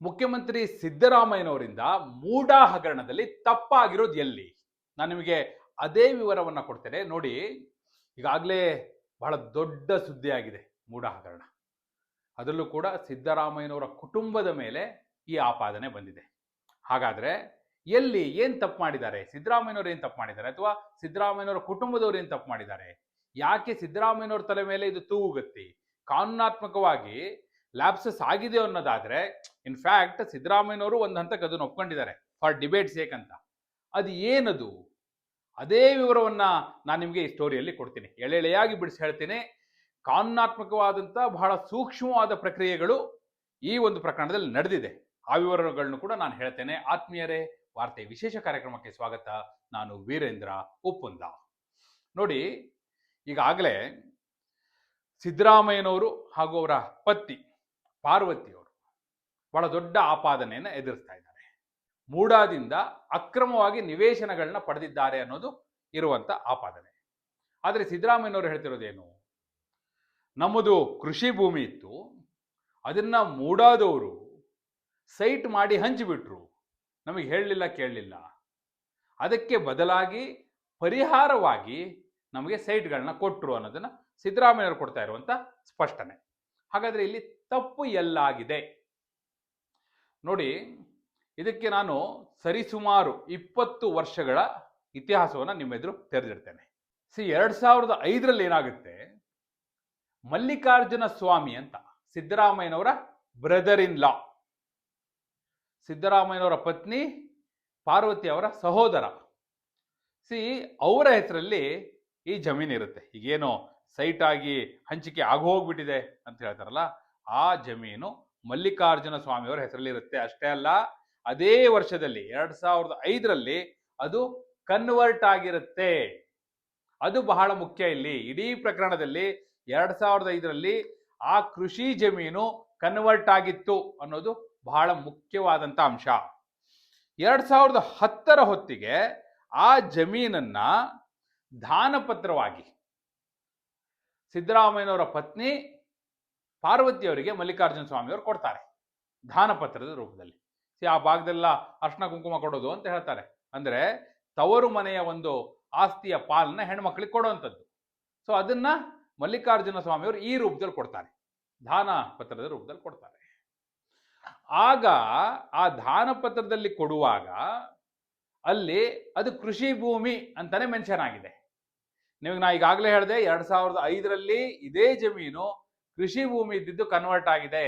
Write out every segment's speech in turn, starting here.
ಮುಖ್ಯಮಂತ್ರಿ ಸಿದ್ದರಾಮಯ್ಯನವರಿಂದ ಮೂಡಾ ಹಗರಣದಲ್ಲಿ ತಪ್ಪಾಗಿರೋದು ಎಲ್ಲಿ? ನಾನು ನಿಮಗೆ ಅದೇ ವಿವರವನ್ನು ಕೊಡ್ತೇನೆ. ನೋಡಿ, ಈಗಾಗಲೇ ಬಹಳ ದೊಡ್ಡ ಸುದ್ದಿಯಾಗಿದೆ ಮೂಡಾ ಹಗರಣ ಅದರಲ್ಲೂ ಕೂಡ ಸಿದ್ದರಾಮಯ್ಯನವರ ಕುಟುಂಬದ ಮೇಲೆ ಈ ಆಪಾದನೆ ಬಂದಿದೆ. ಹಾಗಾದರೆ ಎಲ್ಲಿ ಏನು ತಪ್ಪು ಮಾಡಿದ್ದಾರೆ? ಸಿದ್ದರಾಮಯ್ಯನವರು ಏನು ತಪ್ಪು ಮಾಡಿದ್ದಾರೆ? ಅಥವಾ ಸಿದ್ದರಾಮಯ್ಯನವರ ಕುಟುಂಬದವರು ಏನು ತಪ್ಪು ಮಾಡಿದ್ದಾರೆ? ಯಾಕೆ ಸಿದ್ದರಾಮಯ್ಯನವರ ತಲೆ ಮೇಲೆ ಇದು ತೂಗುಗತ್ತಿ? ಕಾನೂನಾತ್ಮಕವಾಗಿ ಲ್ಯಾಪ್ಸಸ್ ಆಗಿದೆ ಅನ್ನೋದಾದ್ರೆ ಇನ್ಫ್ಯಾಕ್ಟ್ ಸಿದ್ದರಾಮಯ್ಯನವರು ಒಂದು ಹಂತಕ್ಕೆ ಅದನ್ನು ಒಪ್ಕೊಂಡಿದ್ದಾರೆ. ಫಾರ್ ಡಿಬೇಟ್ಸ್ ಅಂತ. ಅದು ಏನದು? ಅದೇ ವಿವರವನ್ನ ನಾನು ನಿಮಗೆ ಈ ಸ್ಟೋರಿಯಲ್ಲಿ ಕೊಡ್ತೀನಿ. ಎಳೆಳೆಯಾಗಿ ಬಿಡಿಸಿ ಹೇಳ್ತೀನಿ. ಕಾನೂನಾತ್ಮಕವಾದಂಥ ಬಹಳ ಸೂಕ್ಷ್ಮವಾದ ಪ್ರಕ್ರಿಯೆಗಳು ಈ ಒಂದು ಪ್ರಕರಣದಲ್ಲಿ ನಡೆದಿದೆ. ಆ ವಿವರಗಳನ್ನು ಕೂಡ ನಾನು ಹೇಳ್ತೇನೆ. ಆತ್ಮೀಯರೇ, ವಾರ್ತೆ ವಿಶೇಷ ಕಾರ್ಯಕ್ರಮಕ್ಕೆ ಸ್ವಾಗತ. ನಾನು ವೀರೇಂದ್ರ ಉಪ್ಪುಂದ. ನೋಡಿ, ಈಗಾಗಲೇ ಸಿದ್ದರಾಮಯ್ಯನವರು ಹಾಗೂ ಅವರ ಪತ್ನಿ ಪಾರ್ವತಿಯವರು ಬಹಳ ದೊಡ್ಡ ಆಪಾದನೆಯನ್ನು ಎದುರಿಸ್ತಾ ಇದ್ದಾರೆ. ಮೂಡಾದಿಂದ ಅಕ್ರಮವಾಗಿ ನಿವೇಶನಗಳನ್ನ ಪಡೆದಿದ್ದಾರೆ ಅನ್ನೋದು ಇರುವಂತ ಆಪಾದನೆ. ಆದರೆ ಸಿದ್ದರಾಮಯ್ಯನವರು ಹೇಳ್ತಿರೋದೇನು? ನಮ್ಮದು ಕೃಷಿ ಭೂಮಿ ಇತ್ತು, ಅದನ್ನ ಮೂಡಾದವರು ಸೈಟ್ ಮಾಡಿ ಹಂಚಿಬಿಟ್ರು. ನಮಗೆ ಹೇಳಲಿಲ್ಲ, ಕೇಳಲಿಲ್ಲ. ಅದಕ್ಕೆ ಬದಲಾಗಿ ಪರಿಹಾರವಾಗಿ ನಮಗೆ ಸೈಟ್ಗಳನ್ನ ಕೊಟ್ಟರು ಅನ್ನೋದನ್ನ ಸಿದ್ದರಾಮಯ್ಯವರು ಕೊಡ್ತಾ ಇರುವಂತ ಸ್ಪಷ್ಟನೆ. ಹಾಗಾದ್ರೆ ಇಲ್ಲಿ ತಪ್ಪು ಎಲ್ಲಾಗಿದೆ. ನೋಡಿ, ಇದಕ್ಕೆ ನಾನು ಸರಿಸುಮಾರು ಇಪ್ಪತ್ತು ವರ್ಷಗಳ ಇತಿಹಾಸವನ್ನು ನಿಮ್ಮ ಎದುರು ತೆರೆದಿಡ್ತೇನೆ. ಸಿ, ಎರಡ್ ಸಾವಿರದ ಐದರಲ್ಲಿ ಏನಾಗುತ್ತೆ? ಮಲ್ಲಿಕಾರ್ಜುನ ಸ್ವಾಮಿ ಅಂತ ಸಿದ್ದರಾಮಯ್ಯನವರ ಬ್ರದರ್ ಇನ್ ಲಾ ಸಿದ್ದರಾಮಯ್ಯನವರ ಪತ್ನಿ, ಪಾರ್ವತಿ ಅವರ ಸಹೋದರ. ಸಿ, ಅವರ ಹೆಸರಲ್ಲಿ ಈ ಜಮೀನು ಇರುತ್ತೆ ಈಗೇನು ಸೈಟ್ ಆಗಿ ಹಂಚಿಕೆ ಆಗೋಗ್ಬಿಟ್ಟಿದೆ ಅಂತ ಹೇಳ್ತಾರಲ್ಲ ಆ ಜಮೀನು ಮಲ್ಲಿಕಾರ್ಜುನ ಸ್ವಾಮಿಯವರ ಹೆಸರಲ್ಲಿ ಇರುತ್ತೆ ಅಷ್ಟೇ ಅಲ್ಲ, ಅದೇ ವರ್ಷದಲ್ಲಿ, ಎರಡ್ ಸಾವಿರದ ಐದರಲ್ಲಿ ಅದು ಕನ್ವರ್ಟ್ ಆಗಿರುತ್ತೆ. ಅದು ಬಹಳ ಮುಖ್ಯ ಇಲ್ಲಿ. ಇಡೀ ಪ್ರಕರಣದಲ್ಲಿ ಎರಡ್ ಸಾವಿರದ ಐದರಲ್ಲಿ ಆ ಕೃಷಿ ಜಮೀನು ಕನ್ವರ್ಟ್ ಆಗಿತ್ತು ಅನ್ನೋದು ಬಹಳ ಮುಖ್ಯವಾದಂತ ಅಂಶ. ಎರಡ್ ಸಾವಿರದ ಹತ್ತರ ಹೊತ್ತಿಗೆ ಆ ಜಮೀನನ್ನ ದಾನಪತ್ರವಾಗಿ ಸಿದ್ದರಾಮಯ್ಯನವರ ಪತ್ನಿ ಪಾರ್ವತಿಯವರಿಗೆ ಮಲ್ಲಿಕಾರ್ಜುನ ಸ್ವಾಮಿಯವರು ಕೊಡ್ತಾರೆ ದಾನಪತ್ರದ ರೂಪದಲ್ಲಿ. ಆ ಭಾಗದೆಲ್ಲ ಅರ್ಶನ ಕುಂಕುಮ ಕೊಡೋದು ಅಂತ ಹೇಳ್ತಾರೆ. ಅಂದ್ರೆ ತವರು ಮನೆಯ ಒಂದು ಆಸ್ತಿಯ ಪಾಲನ್ನ ಹೆಣ್ಮಕ್ಳಿಗೆ ಕೊಡುವಂಥದ್ದು. ಸೊ, ಅದನ್ನ ಮಲ್ಲಿಕಾರ್ಜುನ ಸ್ವಾಮಿಯವರು ಈ ರೂಪದಲ್ಲಿ ಕೊಡ್ತಾರೆ, ದಾನ ಪತ್ರದ ರೂಪದಲ್ಲಿ ಕೊಡ್ತಾರೆ. ಆಗ ಆ ದಾನ ಪತ್ರದಲ್ಲಿ ಕೊಡುವಾಗ ಅಲ್ಲಿ ಅದು ಕೃಷಿ ಭೂಮಿ ಅಂತಾನೆ ಮೆನ್ಷನ್ ಆಗಿದೆ. ನಿಮಗೆ ನಾ ಈಗಾಗಲೇ ಹೇಳಿದೆ, ಎರಡ್ ಸಾವಿರದ ಐದರಲ್ಲಿ ಇದೇ ಜಮೀನು ಕೃಷಿ ಭೂಮಿ ಇದ್ದಿದ್ದು ಕನ್ವರ್ಟ್ ಆಗಿದೆ.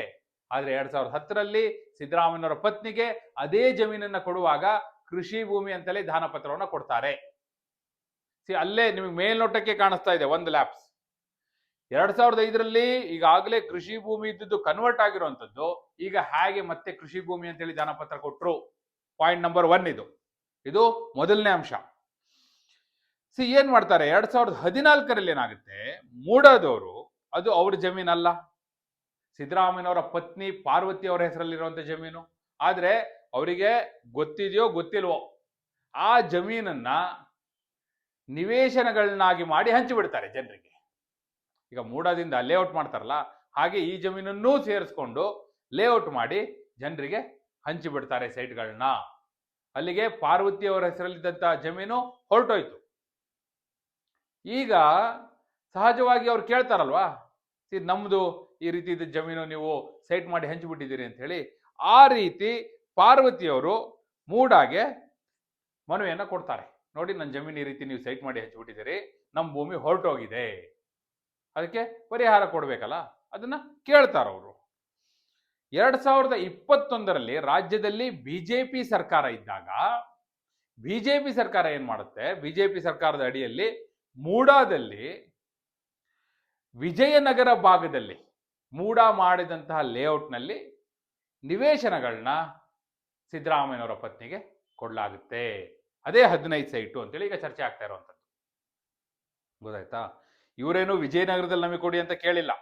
ಆದ್ರೆ ಎರಡ್ ಸಾವಿರದ ಹತ್ತರಲ್ಲಿ ಸಿದ್ದರಾಮಯ್ಯನವರ ಪತ್ನಿಗೆ ಅದೇ ಜಮೀನನ್ನ ಕೊಡುವಾಗ ಕೃಷಿ ಭೂಮಿ ಅಂತಲೇ ದಾನ ಪತ್ರವನ್ನ ಕೊಡ್ತಾರೆ. ಸಿ, ಅಲ್ಲೇ ನಿಮಗೆ ಮೇಲ್ನೋಟಕ್ಕೆ ಕಾಣಿಸ್ತಾ ಇದೆ ಒಂದು ಲ್ಯಾಪ್ಸ್. ಎರಡ್ ಸಾವಿರದ ಐದರಲ್ಲಿ ಈಗಾಗಲೇ ಕೃಷಿ ಭೂಮಿ ಇದ್ದಿದ್ದು ಕನ್ವರ್ಟ್ ಆಗಿರುವಂತದ್ದು ಈಗ ಹೇಗೆ ಮತ್ತೆ ಕೃಷಿ ಭೂಮಿ ಅಂತೇಳಿ ದಾನಪತ್ರ ಕೊಟ್ಟರು ಪಾಯಿಂಟ್ ನಂಬರ್ ಒನ್ ಇದು. ಇದು ಮೊದಲನೇ ಅಂಶ. ಸಿ, ಏನ್ ಮಾಡ್ತಾರೆ? ಎರಡ್ ಸಾವಿರದ ಹದಿನಾಲ್ಕರಲ್ಲಿ ಏನಾಗುತ್ತೆ? ಮೂಡಾದವರು ಅದು ಅವ್ರ ಜಮೀನಲ್ಲ. ಸಿದ್ದರಾಮಯ್ಯನವರ ಪತ್ನಿ ಪಾರ್ವತಿ ಅವರ ಹೆಸರಲ್ಲಿರುವಂಥ ಜಮೀನು. ಆದರೆ ಅವರಿಗೆ ಗೊತ್ತಿದೆಯೋ ಗೊತ್ತಿಲ್ವೋ, ಆ ಜಮೀನನ್ನ ನಿವೇಶನಗಳನ್ನಾಗಿ ಮಾಡಿ ಹಂಚಿಬಿಡ್ತಾರೆ ಜನರಿಗೆ. ಈಗ ಮೂಡದಿಂದ ಲೇಔಟ್ ಮಾಡ್ತಾರಲ್ಲ, ಹಾಗೆ ಈ ಜಮೀನನ್ನೂ ಸೇರಿಸ್ಕೊಂಡು ಲೇಔಟ್ ಮಾಡಿ ಜನರಿಗೆ ಹಂಚಿಬಿಡ್ತಾರೆ ಸೈಟ್ಗಳನ್ನ. ಅಲ್ಲಿಗೆ ಪಾರ್ವತಿ ಅವರ ಹೆಸರಲ್ಲಿದ್ದಂಥ ಜಮೀನು ಹೊರಟೋಯ್ತು. ಈಗ ಸಹಜವಾಗಿ ಅವ್ರು ಕೇಳ್ತಾರಲ್ವಾ? "ಸಿ, ನಮ್ದು ಈ ರೀತಿ ಇದ್ದ ಜಮೀನು ನೀವು ಸೈಟ್ ಮಾಡಿ ಹಂಚಿಬಿಟ್ಟಿದ್ದೀರಿ ಅಂತ ಹೇಳಿ ಆ ರೀತಿ ಪಾರ್ವತಿಯವರು ಮೂಡಾಗೆ ಮನವಿಯನ್ನು ಕೊಡ್ತಾರೆ. ನೋಡಿ ನನ್ನ ಜಮೀನು ಈ ರೀತಿ ನೀವು ಸೈಟ್ ಮಾಡಿ ಹಂಚಿಬಿಟ್ಟಿದ್ದೀರಿ ನಮ್ಮ ಭೂಮಿ ಹೊರಟೋಗಿದೆ. ಅದಕ್ಕೆ ಪರಿಹಾರ ಕೊಡಬೇಕಲ್ಲ? ಅದನ್ನು ಕೇಳ್ತಾರವರು ಎರಡ್ ಸಾವಿರದ ಇಪ್ಪತ್ತೊಂದರಲ್ಲಿ ರಾಜ್ಯದಲ್ಲಿ ಬಿಜೆಪಿ ಸರ್ಕಾರ ಇದ್ದಾಗ ಬಿಜೆಪಿ ಸರ್ಕಾರ ಏನು ಮಾಡುತ್ತೆ? ಬಿಜೆಪಿ ಸರ್ಕಾರದ ಅಡಿಯಲ್ಲಿ ಮೂಡಾದಲ್ಲಿ ವಿಜಯನಗರ ಭಾಗದಲ್ಲಿ ಮೂಡ ಮಾಡಿದಂತಹ ಲೇಔಟ್ನಲ್ಲಿ ನಿವೇಶನಗಳನ್ನ ಸಿದ್ದರಾಮಯ್ಯನವರ ಪತ್ನಿಗೆ ಕೊಡಲಾಗುತ್ತೆ. ಅದೇ ಹದಿನೈದು ಸೈಟು ಅಂತೇಳಿ ಈಗ ಚರ್ಚೆ ಆಗ್ತಾ ಇರುವಂಥದ್ದು. ಗೊತ್ತಾಯ್ತಾ? ಇವರೇನು ವಿಜಯನಗರದಲ್ಲಿ ನಮಗೆ ಕೊಡಿ ಅಂತ ಕೇಳಿಲ್ಲ.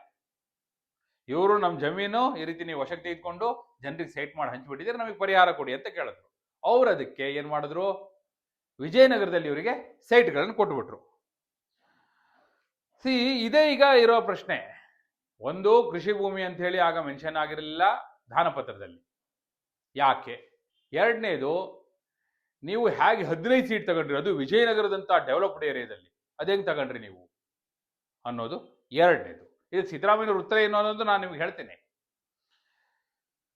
ಇವರು ನಮ್ಮ ಜಮೀನು ಈ ರೀತಿ ನೀವು ವಶಕ್ಕೆ ತೆಗೆದುಕೊಂಡು ಜನರಿಗೆ ಸೈಟ್ ಮಾಡಿ ಹಂಚಿಬಿಟ್ಟಿದ್ರೆ ನಮಗೆ ಪರಿಹಾರ ಕೊಡಿ ಅಂತ ಕೇಳಿದ್ರು. ಅವ್ರು ಅದಕ್ಕೆ ಏನ್ ಮಾಡಿದ್ರು? ವಿಜಯನಗರದಲ್ಲಿ ಇವರಿಗೆ ಸೈಟ್ಗಳನ್ನು ಕೊಟ್ಬಿಟ್ರು. ಸಿ, ಇದೇ ಈಗ ಇರೋ ಪ್ರಶ್ನೆ. ಒಂದು, ಕೃಷಿ ಭೂಮಿ ಅಂತ ಹೇಳಿ ಆಗ ಮೆನ್ಷನ್ ಆಗಿರಲಿಲ್ಲ ದಾನಪತ್ರದಲ್ಲಿ ಯಾಕೆ? ಎರಡನೇದು, ನೀವು ಹೇಗೆ ಹದಿನೈದು ಸೀಟ್ ತಗೊಂಡ್ರಿ? ಅದು ವಿಜಯನಗರದಂಥ ಡೆವಲಪ್ಡ್ ಏರಿಯಾದಲ್ಲಿ ಅದೇಂಗೆ ತಗೊಂಡ್ರಿ ನೀವು? ಅನ್ನೋದು ಎರಡನೇದು. ಇದು ಸಿದ್ದರಾಮಯ್ಯವ್ರ ಉತ್ತರ ಏನು ಅನ್ನೋದು ನಾನು ನಿಮ್ಗೆ ಹೇಳ್ತೇನೆ.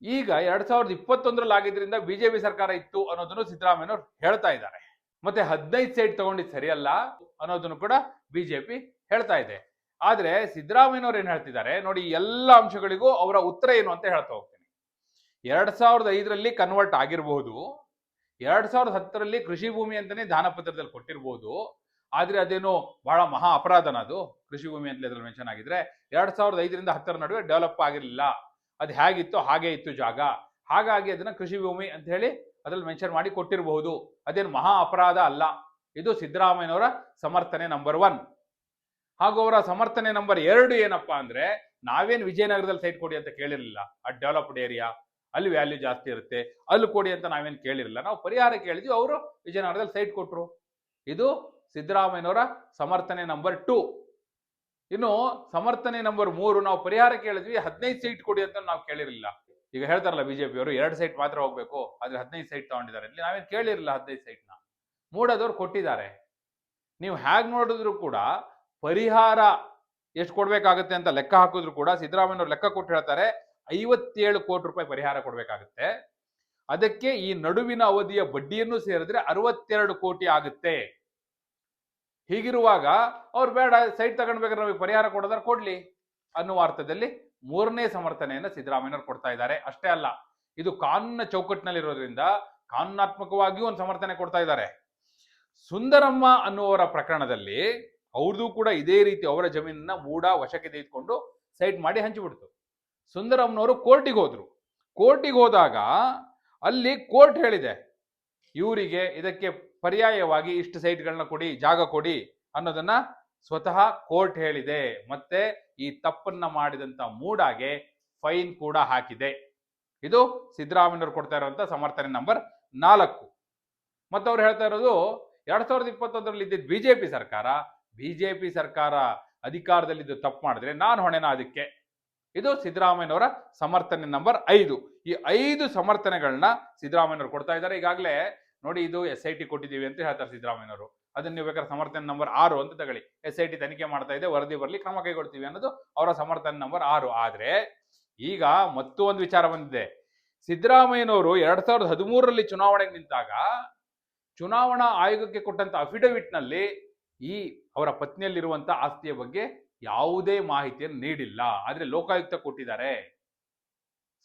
ಈಗ ಎರಡ್ ಸಾವಿರದ ಇಪ್ಪತ್ತೊಂದರಲ್ಲಿ ಆಗಿದ್ರಿಂದ ಬಿಜೆಪಿ ಸರ್ಕಾರ ಇತ್ತು ಅನ್ನೋದನ್ನು ಸಿದ್ದರಾಮಯ್ಯವ್ರು ಹೇಳ್ತಾ ಇದ್ದಾರೆ. ಮತ್ತೆ ಹದಿನೈದು ಸೈಟ್ ತಗೊಂಡಿದ್ದು ಸರಿಯಲ್ಲ ಅನ್ನೋದನ್ನು ಕೂಡ ಬಿಜೆಪಿ ಹೇಳ್ತಾ ಇದೆ. ಆದ್ರೆ ಸಿದ್ದರಾಮಯ್ಯನವ್ರು ಏನ್ ಹೇಳ್ತಿದ್ದಾರೆ? ನೋಡಿ ಎಲ್ಲ ಅಂಶಗಳಿಗೂ ಅವರ ಉತ್ತರ ಏನು ಅಂತ ಹೇಳ್ತಾ ಹೋಗ್ತೀನಿ. ಎರಡ್ ಸಾವಿರದ ಐದರಲ್ಲಿ ಕನ್ವರ್ಟ್ ಆಗಿರಬಹುದು ಎರಡ್ ಸಾವಿರದ ಹತ್ತರಲ್ಲಿ ಕೃಷಿ ಭೂಮಿ ಅಂತಾನೆ ದಾನ ಪತ್ರದಲ್ಲಿ ಕೊಟ್ಟಿರ್ಬೋದು. ಆದ್ರೆ ಅದೇನು ಬಹಳ ಮಹಾ ಅಪರಾಧನ ಅದು. ಕೃಷಿ ಭೂಮಿ ಅಂತ ಅದ್ರಲ್ಲಿ ಮೆನ್ಷನ್ ಆಗಿದ್ರೆ ಎರಡ್ ಸಾವಿರದ ಐದರಿಂದ ಹತ್ತರ ನಡುವೆ ಡೆವಲಪ್ ಆಗಿರಲಿಲ್ಲ. ಅದು ಹೇಗಿತ್ತು ಹಾಗೆ ಇತ್ತು ಜಾಗ. ಹಾಗಾಗಿ ಅದನ್ನ ಕೃಷಿ ಭೂಮಿ ಅಂತ ಹೇಳಿ ಅದ್ರಲ್ಲಿ ಮೆನ್ಷನ್ ಮಾಡಿ ಕೊಟ್ಟಿರಬಹುದು ಅದೇನು ಮಹಾ ಅಪರಾಧ ಅಲ್ಲ. ಇದು ಸಿದ್ದರಾಮಯ್ಯನವರ ಸಮರ್ಥನೆ ನಂಬರ್ ಒನ್ ಹಾಗೂ ಅವರ ಸಮರ್ಥನೆ ನಂಬರ್ ಎರಡು ಏನಪ್ಪಾ ಅಂದ್ರೆ, ನಾವೇನ್ ವಿಜಯನಗರದಲ್ಲಿ ಸೈಟ್ ಕೊಡಿ ಅಂತ ಕೇಳಿರಲಿಲ್ಲ. ಆ ಡೆವಲಪ್ಡ್ ಏರಿಯಾ ಅಲ್ಲಿ ವ್ಯಾಲ್ಯೂ ಜಾಸ್ತಿ ಇರುತ್ತೆ, ಅಲ್ಲಿ ಕೊಡಿ ಅಂತ ನಾವೇನು ಕೇಳಿರಲಿಲ್ಲ. ನಾವು ಪರಿಹಾರ ಕೇಳಿದ್ವಿ ಅವರು ವಿಜಯನಗರದಲ್ಲಿ ಸೈಟ್ ಕೊಟ್ರು. ಇದು ಸಿದ್ದರಾಮಯ್ಯನವರ ಸಮರ್ಥನೆ ನಂಬರ್ ಟೂ ಇನ್ನು ಸಮರ್ಥನೆ ನಂಬರ್ ಮೂರು ನಾವು ಪರಿಹಾರ ಕೇಳಿದ್ವಿ ಹದಿನೈದು ಸೀಟ್ ಕೊಡಿ ಅಂತ ನಾವು ಕೇಳಿರಲಿಲ್ಲ. ಈಗ ಹೇಳ್ತಾರಲ್ಲ ಬಿಜೆಪಿ ಅವರು, ಎರಡು ಸೈಟ್ ಮಾತ್ರ ಹೋಗ್ಬೇಕು, ಆದ್ರೆ ಹದಿನೈದು ಸೈಟ್ ತಗೊಂಡಿದ್ದಾರೆ. ಇಲ್ಲಿ ನಾವೇನು ಕೇಳಿರಲಿಲ್ಲ ಹದಿನೈದು ಸೈಟ್ನ ಮೂಡದವ್ರು ಕೊಟ್ಟಿದ್ದಾರೆ. ನೀವು ಹೇಗೆ ನೋಡಿದ್ರು ಕೂಡ ಪರಿಹಾರ ಎಷ್ಟು ಕೊಡ್ಬೇಕಾಗುತ್ತೆ ಅಂತ ಲೆಕ್ಕ ಹಾಕಿದ್ರು ಕೂಡ ಸಿದ್ದರಾಮಯ್ಯವರು ಲೆಕ್ಕ ಕೊಟ್ಟು ಹೇಳ್ತಾರೆ, ಐವತ್ತೇಳು ಕೋಟಿ ರೂಪಾಯಿ ಪರಿಹಾರ ಕೊಡ್ಬೇಕಾಗುತ್ತೆ. ಅದಕ್ಕೆ ಈ ನಡುವಿನ ಅವಧಿಯ ಬಡ್ಡಿಯನ್ನು ಸೇರಿದ್ರೆ ಅರವತ್ತೆರಡು ಕೋಟಿ ಆಗುತ್ತೆ. ಹೀಗಿರುವಾಗ ಅವ್ರು ಬೇಡ, ಸೈಟ್ ತಗೊಂಡ್ಬೇಕಾದ್ರೆ ನಮಗೆ ಪರಿಹಾರ ಕೊಡೋದಾರೆ ಕೊಡ್ಲಿ ಅನ್ನುವ ಅರ್ಥದಲ್ಲಿ ಮೂರನೇ ಸಮರ್ಥನೆಯನ್ನ ಸಿದ್ದರಾಮಯ್ಯವ್ರು ಕೊಡ್ತಾ ಇದ್ದಾರೆ. ಅಷ್ಟೇ ಅಲ್ಲ, ಇದು ಕಾನೂನಿನ ಚೌಕಟ್ಟಿನಲ್ಲಿರೋದ್ರಿಂದ ಕಾನೂನಾತ್ಮಕವಾಗಿಯೂ ಒಂದು ಸಮರ್ಥನೆ ಕೊಡ್ತಾ ಇದ್ದಾರೆ. ಸುಂದರಮ್ಮ ಅನ್ನುವರ ಪ್ರಕರಣದಲ್ಲಿ ಅವ್ರದ್ದು ಕೂಡ ಇದೇ ರೀತಿ ಅವರ ಜಮೀನನ್ನ ಮೂಡ ವಶಕ್ಕೆ ತೆಗೆದುಕೊಂಡು ಸೈಟ್ ಮಾಡಿ ಹಂಚಿಬಿಡ್ತು. ಸುಂದರಮ್ನವರು ಕೋರ್ಟಿಗೆ ಹೋದ್ರು. ಕೋರ್ಟಿಗೆ ಹೋದಾಗ ಅಲ್ಲಿ ಕೋರ್ಟ್ ಹೇಳಿದೆ, ಇವರಿಗೆ ಇದಕ್ಕೆ ಪರ್ಯಾಯವಾಗಿ ಇಷ್ಟು ಸೈಟ್ಗಳನ್ನ ಕೊಡಿ, ಜಾಗ ಕೊಡಿ ಅನ್ನೋದನ್ನ ಸ್ವತಃ ಕೋರ್ಟ್ ಹೇಳಿದೆ. ಮತ್ತೆ ಈ ತಪ್ಪನ್ನ ಮಾಡಿದಂತ ಮೂಡಾಗೆ ಫೈನ್ ಕೂಡ ಹಾಕಿದೆ. ಇದು ಸಿದ್ದರಾಮಯ್ಯವ್ರು ಕೊಡ್ತಾ ಇರುವಂತ ಸಮರ್ಥನೆ ನಂಬರ್ ನಾಲ್ಕು. ಮತ್ತೆ ಅವ್ರು ಹೇಳ್ತಾ ಇರೋದು, ಎರಡ್ ಸಾವಿರದ ಇಪ್ಪತ್ತೊಂದರಲ್ಲಿ ಇದ್ದಿದ್ದ ಬಿಜೆಪಿ ಸರ್ಕಾರ ಬಿಜೆಪಿ ಸರ್ಕಾರ ಅಧಿಕಾರದಲ್ಲಿದ್ದು ತಪ್ಪು ಮಾಡಿದ್ರೆ ನಾನು ಹೊಣೆನ ಅದಕ್ಕೆ? ಇದು ಸಿದ್ದರಾಮಯ್ಯನವರ ಸಮರ್ಥನೆ ನಂಬರ್ ಐದು. ಈ ಐದು ಸಮರ್ಥನೆಗಳನ್ನ ಸಿದ್ದರಾಮಯ್ಯನವರು ಕೊಡ್ತಾ ಇದ್ದಾರೆ. ಈಗಾಗಲೇ ನೋಡಿ ಇದು ಎಸ್ ಐ ಟಿ ಕೊಟ್ಟಿದ್ದೀವಿ ಅಂತ ಹೇಳ್ತಾರೆ ಸಿದ್ದರಾಮಯ್ಯನವರು. ಅದನ್ನ ನೀವು ಬೇಕಾದ್ರೆ ಸಮರ್ಥನೆ ನಂಬರ್ ಆರು ಅಂತ ತಗೊಳ್ಳಿ. ಎಸ್ ಐ ಟಿ ತನಿಖೆ ಮಾಡ್ತಾ ಇದೆ, ವರದಿ ಬರಲಿ, ಕ್ರಮ ಕೈಗೊಳ್ತೀವಿ ಅನ್ನೋದು ಅವರ ಸಮರ್ಥನೆ ನಂಬರ್ ಆರು. ಆದ್ರೆ ಈಗ ಮತ್ತೂ ಒಂದು ವಿಚಾರ ಬಂದಿದೆ. ಸಿದ್ದರಾಮಯ್ಯನವರು ಎರಡ್ ಸಾವಿರದ ಹದಿಮೂರರಲ್ಲಿ ಚುನಾವಣೆಗೆ ನಿಂತಾಗ ಚುನಾವಣಾ ಆಯೋಗಕ್ಕೆ ಕೊಟ್ಟಂತ ಅಫಿಡವಿಟ್ನಲ್ಲಿ ಈ ಅವರ ಪತ್ನಿಯಲ್ಲಿರುವಂತಹ ಆಸ್ತಿಯ ಬಗ್ಗೆ ಯಾವುದೇ ಮಾಹಿತಿಯನ್ನು ನೀಡಿಲ್ಲ. ಆದ್ರೆ ಲೋಕಾಯುಕ್ತ ಕೊಟ್ಟಿದ್ದಾರೆ.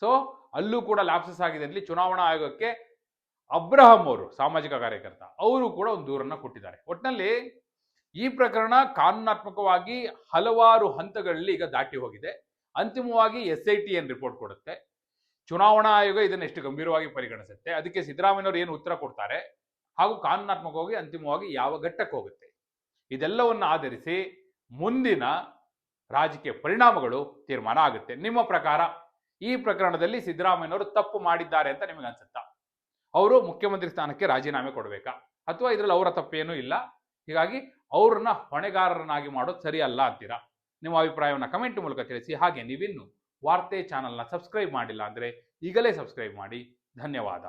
ಸೊ ಅಲ್ಲೂ ಕೂಡ ಲ್ಯಾಪ್ಸಸ್ ಆಗಿದೆ ಅಲ್ಲಿ ಚುನಾವಣಾ ಆಯೋಗಕ್ಕೆ ಅಬ್ರಹಂ ಅವರು, ಸಾಮಾಜಿಕ ಕಾರ್ಯಕರ್ತ, ಅವರು ಕೂಡ ಒಂದು ದೂರನ್ನ ಕೊಟ್ಟಿದ್ದಾರೆ. ಒಟ್ಟಿನಲ್ಲಿ ಈ ಪ್ರಕರಣ ಕಾನೂನಾತ್ಮಕವಾಗಿ ಹಲವಾರು ಹಂತಗಳಲ್ಲಿ ಈಗ ದಾಟಿ ಹೋಗಿದೆ. ಅಂತಿಮವಾಗಿ ಎಸ್ ಐ ಟಿ ಏನ್ ರಿಪೋರ್ಟ್ ಕೊಡುತ್ತೆ. ಚುನಾವಣಾ ಆಯೋಗ ಇದನ್ನು ಎಷ್ಟು ಗಂಭೀರವಾಗಿ ಪರಿಗಣಿಸುತ್ತೆ? ಅದಕ್ಕೆ ಸಿದ್ದರಾಮಯ್ಯವರು ಏನು ಉತ್ತರ ಕೊಡ್ತಾರೆ? ಹಾಗೂ ಕಾನೂನಾತ್ಮಕವಾಗಿ ಅಂತಿಮವಾಗಿ ಯಾವ ಘಟ್ಟಕ್ಕೆ ಹೋಗುತ್ತೆ? ಇದೆಲ್ಲವನ್ನು ಆಧರಿಸಿ ಮುಂದಿನ ರಾಜಕೀಯ ಪರಿಣಾಮಗಳು ತೀರ್ಮಾನ ಆಗುತ್ತೆ. ನಿಮ್ಮ ಪ್ರಕಾರ ಈ ಪ್ರಕರಣದಲ್ಲಿ ಸಿದ್ದರಾಮಯ್ಯನವರು ತಪ್ಪು ಮಾಡಿದ್ದಾರೆ ಅಂತ ನಿಮಗೆ ಅನ್ಸುತ್ತಾ? ಅವರು ಮುಖ್ಯಮಂತ್ರಿ ಸ್ಥಾನಕ್ಕೆ ರಾಜೀನಾಮೆ ಕೊಡಬೇಕಾ? ಅಥವಾ ಇದರಲ್ಲಿ ಅವರ ತಪ್ಪೇನೂ ಇಲ್ಲ? ಹೀಗಾಗಿ ಅವ್ರನ್ನ ಹೊಣೆಗಾರರನ್ನಾಗಿ ಮಾಡೋದು ಸರಿಯಲ್ಲ ಅಂತೀರಾ? ನಿಮ್ಮ ಅಭಿಪ್ರಾಯವನ್ನು ಕಮೆಂಟ್ ಮೂಲಕ ತಿಳಿಸಿ. ಹಾಗೆ ನೀವಿನ್ನು ವಾರ್ತೆ ಚಾನಲ್ನ ಸಬ್ಸ್ಕ್ರೈಬ್ ಮಾಡಿಲ್ಲ ಅಂದರೆ ಈಗಲೇ ಸಬ್ಸ್ಕ್ರೈಬ್ ಮಾಡಿ. ಧನ್ಯವಾದ.